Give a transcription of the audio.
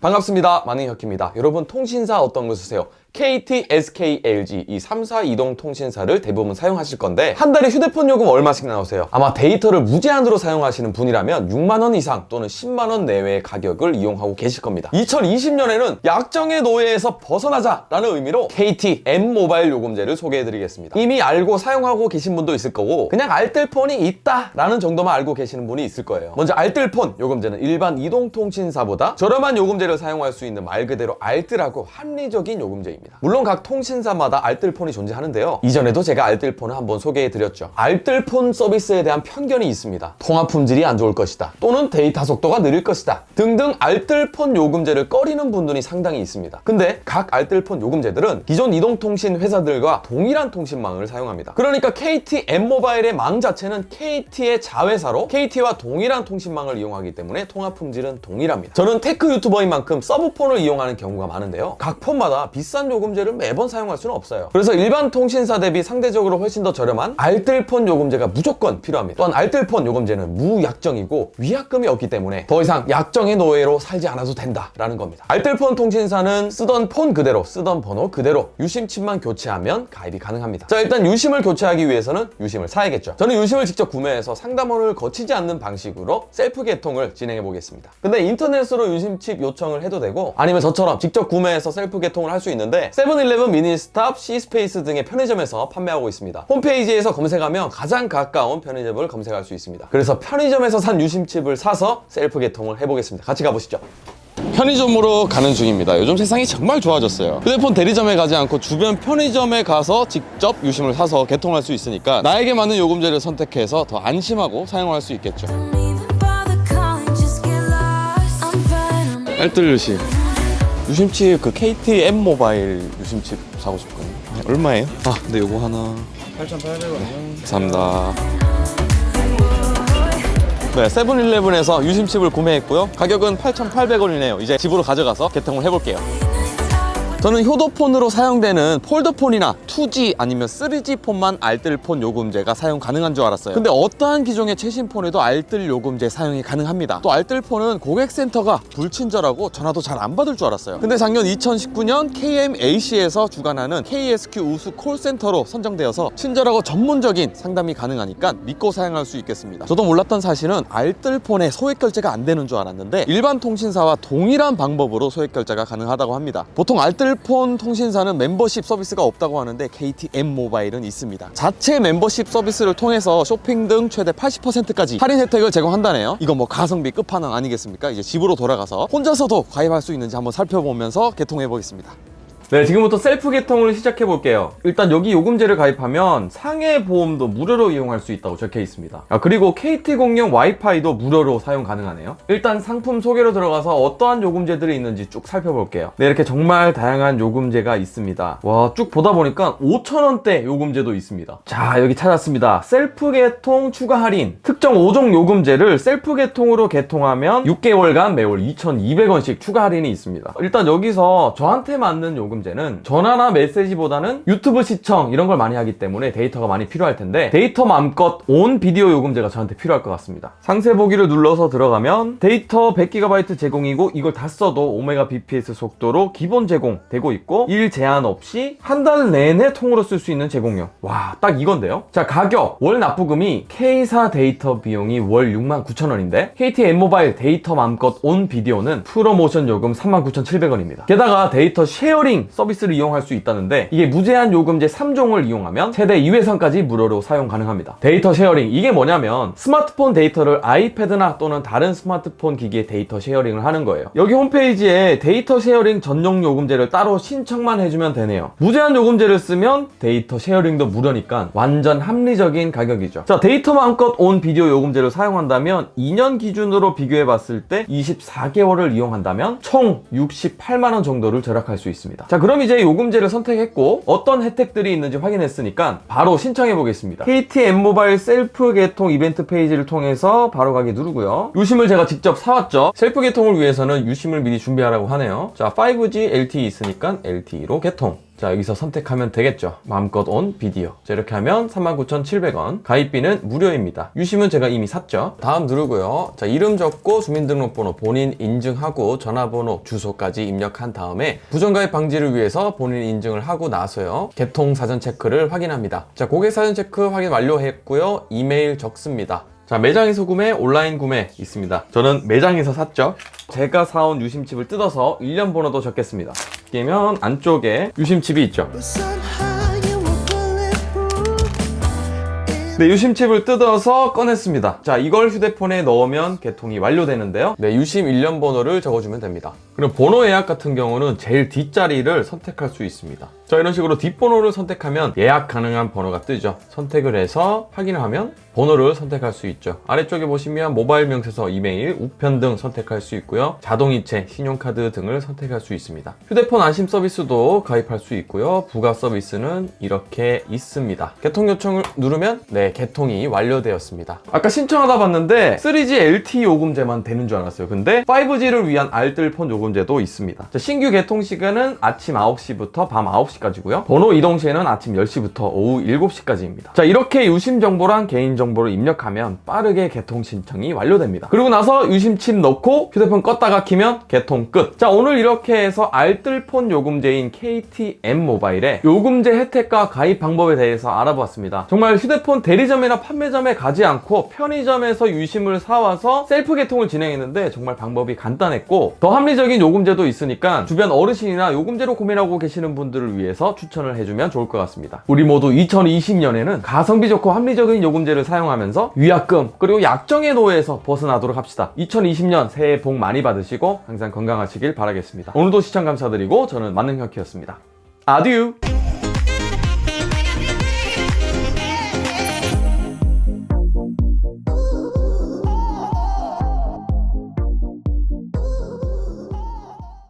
반갑습니다. 마능혁입니다. 여러분 통신사 어떤 거 쓰세요? KT, SK, LG 이 3사 이동 통신사를 대부분 사용하실 건데 한 달에 휴대폰 요금 얼마씩 나오세요? 아마 데이터를 무제한으로 사용하시는 분이라면 6만 원 이상 또는 10만 원 내외의 가격을 이용하고 계실 겁니다. 2020년에는 약정의 노예에서 벗어나자라는 의미로 KT M 모바일 요금제를 소개해드리겠습니다. 이미 알고 사용하고 계신 분도 있을 거고 그냥 알뜰폰이 있다라는 정도만 알고 계시는 분이 있을 거예요. 먼저 알뜰폰 요금제는 일반 이동통신사보다 저렴한 요금제를 사용할 수 있는 말 그대로 알뜰하고 합리적인 요금제입니다. 물론 각 통신사마다 알뜰폰이 존재하는데요. 이전에도 제가 알뜰폰을 한번 소개해드렸죠. 알뜰폰 서비스에 대한 편견이 있습니다. 통화 품질이 안 좋을 것이다. 또는 데이터 속도가 느릴 것이다. 등등 알뜰폰 요금제를 꺼리는 분들이 상당히 있습니다. 근데 각 알뜰폰 요금제들은 기존 이동통신 회사들과 동일한 통신망을 사용합니다. 그러니까 KT M모바일의 망 자체는 KT의 자회사로 KT와 동일한 통신망을 이용하기 때문에 통화 품질은 동일합니다. 저는 테크 유튜버인 만큼 서브폰을 이용하는 경우가 많은데요. 각 폰마다 비싼 요금제를 매번 사용할 수는 없어요. 그래서 일반 통신사 대비 상대적으로 훨씬 더 저렴한 알뜰폰 요금제가 무조건 필요합니다. 또한 알뜰폰 요금제는 무약정이고 위약금이 없기 때문에 더 이상 약정의 노예로 살지 않아도 된다라는 겁니다. 알뜰폰 통신사는 쓰던 폰 그대로 쓰던 번호 그대로 유심칩만 교체하면 가입이 가능합니다. 자 일단 유심을 교체하기 위해서는 유심을 사야겠죠. 저는 유심을 직접 구매해서 상담원을 거치지 않는 방식으로 셀프 개통을 진행해 보겠습니다. 근데 인터넷으로 유심칩 요청을 해도 되고 아니면 저처럼 직접 구매해서 셀프 개통을 할 수 있는데 세븐일레븐 미니스탑, C스페이스 등의 편의점에서 판매하고 있습니다. 홈페이지에서 검색하면 가장 가까운 편의점을 검색할 수 있습니다. 그래서 편의점에서 산 유심칩을 사서 셀프 개통을 해보겠습니다. 같이 가보시죠. 편의점으로 가는 중입니다. 요즘 세상이 정말 좋아졌어요. 휴대폰 대리점에 가지 않고 주변 편의점에 가서 직접 유심을 사서 개통할 수 있으니까 나에게 맞는 요금제를 선택해서 더 안심하고 사용할 수 있겠죠. 알뜰 유심. 유심칩 그 KT M 모바일 유심칩 사고 싶거든요. 얼마예요? 아, 근데 요거 하나 8,800원이요. 감사합니다. 네, 세븐일레븐에서 유심칩을 구매했고요. 가격은 8,800원이네요. 이제 집으로 가져가서 개통을 해볼게요. 저는 효도폰으로 사용되는 폴더폰이나 2G 아니면 3G 폰만 알뜰폰 요금제가 사용 가능한 줄 알았어요. 근데 어떠한 기종의 최신 폰에도 알뜰 요금제 사용이 가능합니다. 또 알뜰폰은 고객센터가 불친절하고 전화도 잘 안 받을 줄 알았어요. 근데 작년 2019년 KMAC에서 주관하는 KSQ 우수 콜센터로 선정되어서 친절하고 전문적인 상담이 가능하니까 믿고 사용할 수 있겠습니다. 저도 몰랐던 사실은 알뜰폰에 소액 결제가 안 되는 줄 알았는데 일반 통신사와 동일한 방법으로 소액 결제가 가능하다고 합니다. 보통 알뜰 폰 통신사는 멤버십 서비스가 없다고 하는데 KTM 모바일은 있습니다. 자체 멤버십 서비스를 통해서 쇼핑 등 최대 80%까지 할인 혜택을 제공한다네요. 이거 뭐 가성비 끝판왕 아니겠습니까? 이제 집으로 돌아가서 혼자서도 가입할 수 있는지 한번 살펴보면서 개통해 보겠습니다. 네, 지금부터 셀프 개통을 시작해 볼게요. 일단 여기 요금제를 가입하면 상해 보험도 무료로 이용할 수 있다고 적혀 있습니다. 아, 그리고 KT 공용 와이파이도 무료로 사용 가능하네요. 일단 상품 소개로 들어가서 어떠한 요금제들이 있는지 쭉 살펴볼게요. 네, 이렇게 정말 다양한 요금제가 있습니다. 와, 쭉 보다 보니까 5,000원대 요금제도 있습니다. 자, 여기 찾았습니다. 셀프 개통 추가 할인. 특정 5종 요금제를 셀프 개통으로 개통하면 6개월간 매월 2,200원씩 추가 할인이 있습니다. 일단 여기서 저한테 맞는 요금 제는 전화나 메시지보다는 유튜브 시청 이런 걸 많이 하기 때문에 데이터가 많이 필요할 텐데 데이터 맘껏 온 비디오 요금제가 저한테 필요할 것 같습니다. 상세 보기를 눌러서 들어가면 데이터 100GB 제공이고 이걸 다 써도 오메가 bps 속도로 기본 제공되고 있고 일 제한 없이 한 달 내내 통으로 쓸 수 있는 제공료. 와, 딱 이건데요. 자, 가격 월 납부금이 K사 데이터 비용이 월 69,000원인데 KT M모바일 데이터 맘껏 온 비디오는 프로모션 요금 39,700원입니다. 게다가 데이터 쉐어링 서비스를 이용할 수 있다는데 이게 무제한 요금제 3종을 이용하면 최대 2회선까지 무료로 사용 가능합니다. 데이터 쉐어링 이게 뭐냐면 스마트폰 데이터를 아이패드나 또는 다른 스마트폰 기기에 데이터 쉐어링을 하는 거예요. 여기 홈페이지에 데이터 쉐어링 전용 요금제를 따로 신청만 해주면 되네요. 무제한 요금제를 쓰면 데이터 쉐어링도 무료니까 완전 합리적인 가격이죠. 자 데이터 마음껏 온 비디오 요금제를 사용한다면 2년 기준으로 비교해 봤을 때 24개월을 이용한다면 총 68만원 정도를 절약할 수 있습니다. 자 그럼 이제 요금제를 선택했고 어떤 혜택들이 있는지 확인했으니까 바로 신청해 보겠습니다. KTM 모바일 셀프 개통 이벤트 페이지를 통해서 바로 가기 누르고요. 유심을 제가 직접 사왔죠. 셀프 개통을 위해서는 유심을 미리 준비하라고 하네요. 자 5G LTE 있으니까 LTE로 개통. 자 여기서 선택하면 되겠죠. 마음껏 온 비디오. 자 이렇게 하면 39,700원. 가입비는 무료입니다. 유심은 제가 이미 샀죠. 다음 누르고요. 자 이름 적고 주민등록번호 본인 인증하고 전화번호 주소까지 입력한 다음에 부정가입 방지를 위해서 본인 인증을 하고 나서요. 개통 사전 체크를 확인합니다. 자 고객 사전 체크 확인 완료했고요. 이메일 적습니다. 자 매장에서 구매 온라인 구매 있습니다. 저는 매장에서 샀죠. 제가 사온 유심칩을 뜯어서 일련 번호도 적겠습니다 끼면 안쪽에 유심칩이 있죠. 네, 유심칩을 뜯어서 꺼냈습니다. 자, 이걸 휴대폰에 넣으면 개통이 완료되는데요. 네, 유심 일련 번호를 적어주면 됩니다. 그럼 번호 예약 같은 경우는 제일 뒷자리를 선택할 수 있습니다. 자, 이런 식으로 뒷번호를 선택하면 예약 가능한 번호가 뜨죠. 선택을 해서 확인을 하면 번호를 선택할 수 있죠. 아래쪽에 보시면 모바일 명세서, 이메일, 우편 등 선택할 수 있고요. 자동이체, 신용카드 등을 선택할 수 있습니다. 휴대폰 안심 서비스도 가입할 수 있고요. 부가 서비스는 이렇게 있습니다. 개통 요청을 누르면 네, 개통이 완료되었습니다. 아까 신청하다 봤는데 3G LTE 요금제만 되는 줄 알았어요. 근데 5G를 위한 알뜰폰 요금제도 있습니다. 자, 신규 개통 시간은 아침 9시부터 밤 9시 까지고요. 번호 이동 시에는 아침 10시부터 오후 7시까지입니다. 자, 이렇게 유심 정보랑 개인 정보를 입력하면 빠르게 개통 신청이 완료됩니다. 그리고 나서 유심 칩 넣고 휴대폰 껐다가 키면 개통 끝. 자, 오늘 이렇게 해서 알뜰폰 요금제인 KTM 모바일의 요금제 혜택과 가입 방법에 대해서 알아보았습니다. 정말 휴대폰 대리점이나 판매점에 가지 않고 편의점에서 유심을 사와서 셀프 개통을 진행했는데 정말 방법이 간단했고 더 합리적인 요금제도 있으니까 주변 어르신이나 요금제로 고민하고 계시는 분들을 위해 서 추천을 해주면 좋을 것 같습니다. 우리 모두 2020년에는 가성비 좋고 합리적인 요금제를 사용하면서 위약금 그리고 약정의 노예에서 벗어나도록 합시다. 2020년 새해 복 많이 받으시고 항상 건강하시길 바라겠습니다. 오늘도 시청 감사드리고 저는 만능혁이었습니다. 아듀!